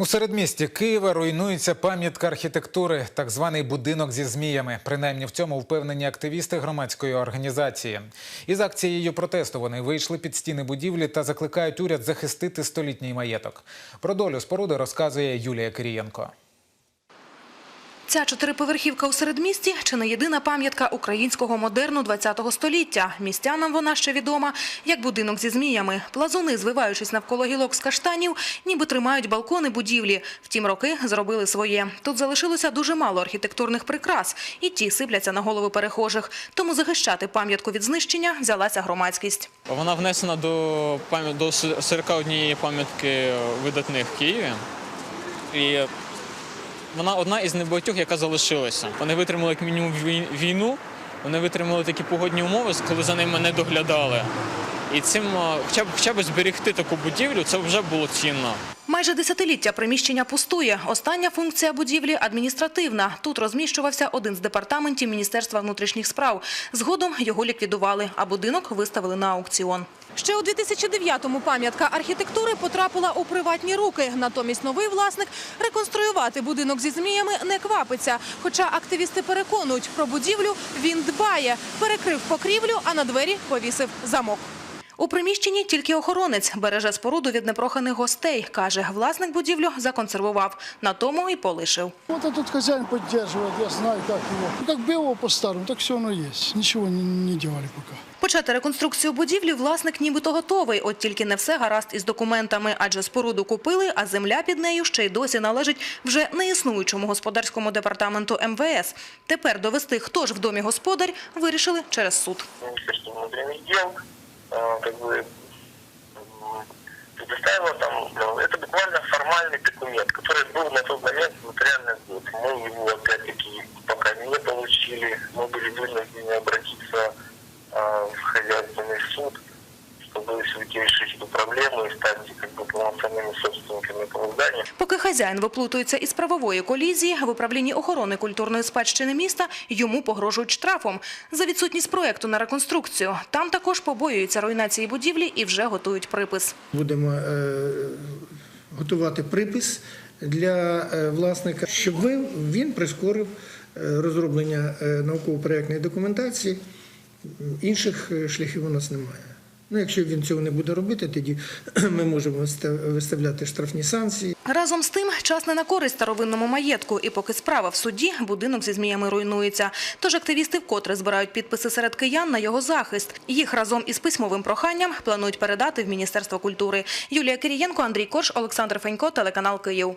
У середмісті Києва руйнується пам'ятка архітектури, так званий будинок зі зміями. Принаймні в цьому впевнені активісти громадської організації. Із акцією протесту вони вийшли під стіни будівлі та закликають уряд захистити столітній маєток. Про долю споруди розказує Юлія Кирієнко. Ця чотириповерхівка у середмісті – чи не єдина пам'ятка українського модерну ХХ століття. Містянам вона ще відома як будинок зі зміями. Плазуни, звиваючись навколо гілок з каштанів, ніби тримають балкони будівлі. Втім, роки зробили своє. Тут залишилося дуже мало архітектурних прикрас, і ті сипляться на голови перехожих. Тому захищати пам'ятку від знищення взялася громадськість. Вона внесена до до 41 пам'ятки видатних в Києві. Вона одна із небагатьох, яка залишилася. Вони витримали як мінімум вій- війну, вони витримали такі погодні умови, коли за ними не доглядали. І цим, хоча б хоча б зберегти таку будівлю, це вже було цінно. Майже десятиліття приміщення пустує. Остання функція будівлі – адміністративна. Тут розміщувався один з департаментів Міністерства внутрішніх справ. Згодом його ліквідували, а будинок виставили на аукціон. Ще у 2009-му пам'ятка архітектури потрапила у приватні руки. Натомість новий власник реконструювати будинок зі зміями не квапиться. Хоча активісти переконують, про будівлю він дбає. Перекрив покрівлю, а на двері повісив замок. У приміщенні тільки охоронець береже споруду від непроханих гостей. Каже, власник будівлю законсервував. На тому і полишив. Вот этот хозяин поддерживает, я знаю, как его. Ну, как было по-старому, так все оно есть. Ничего не, не делали пока. Почати реконструкцію будівлі власник нібито готовий, от тільки не все гаразд із документами, адже споруду купили, а земля під нею ще й досі належить вже неіснуючому господарському департаменту МВС. Тепер довести, хто ж в домі господар, вирішили через суд. Министерство внутренних дел э, как бы м, предоставило там, ну, это буквально формальный документ, который был на тот момент нотариально сдут. Мы его опять-таки пока не получили, мы были вынуждены обратиться э, в хозяйственный суд, чтобы все-таки решить эту проблему и стать как бы полноценными собственниками этого здания. Поки хазяїн виплутується із правової колізії, в управлінні охорони культурної спадщини міста йому погрожують штрафом за відсутність проекту на реконструкцію. Там також побоюються руйнації будівлі і вже готують припис. Будемо е, готувати припис для е, власника, щоб ви- він прискорив е, розроблення е, науково-проєктної документації. Інших е, шляхів у нас немає. Ну, якщо він цього не буде робити, тоді ми можемо виставляти штрафні санкції. Разом з тим, час не на користь старовинному маєтку, і поки справа в суді, будинок зі зміями руйнується. Тож активісти вкотре збирають підписи серед киян на його захист. Їх разом із письмовим проханням планують передати в Міністерство культури. Юлія Кирієнко, Андрій Корж, Олександр Фенько, телеканал Київ.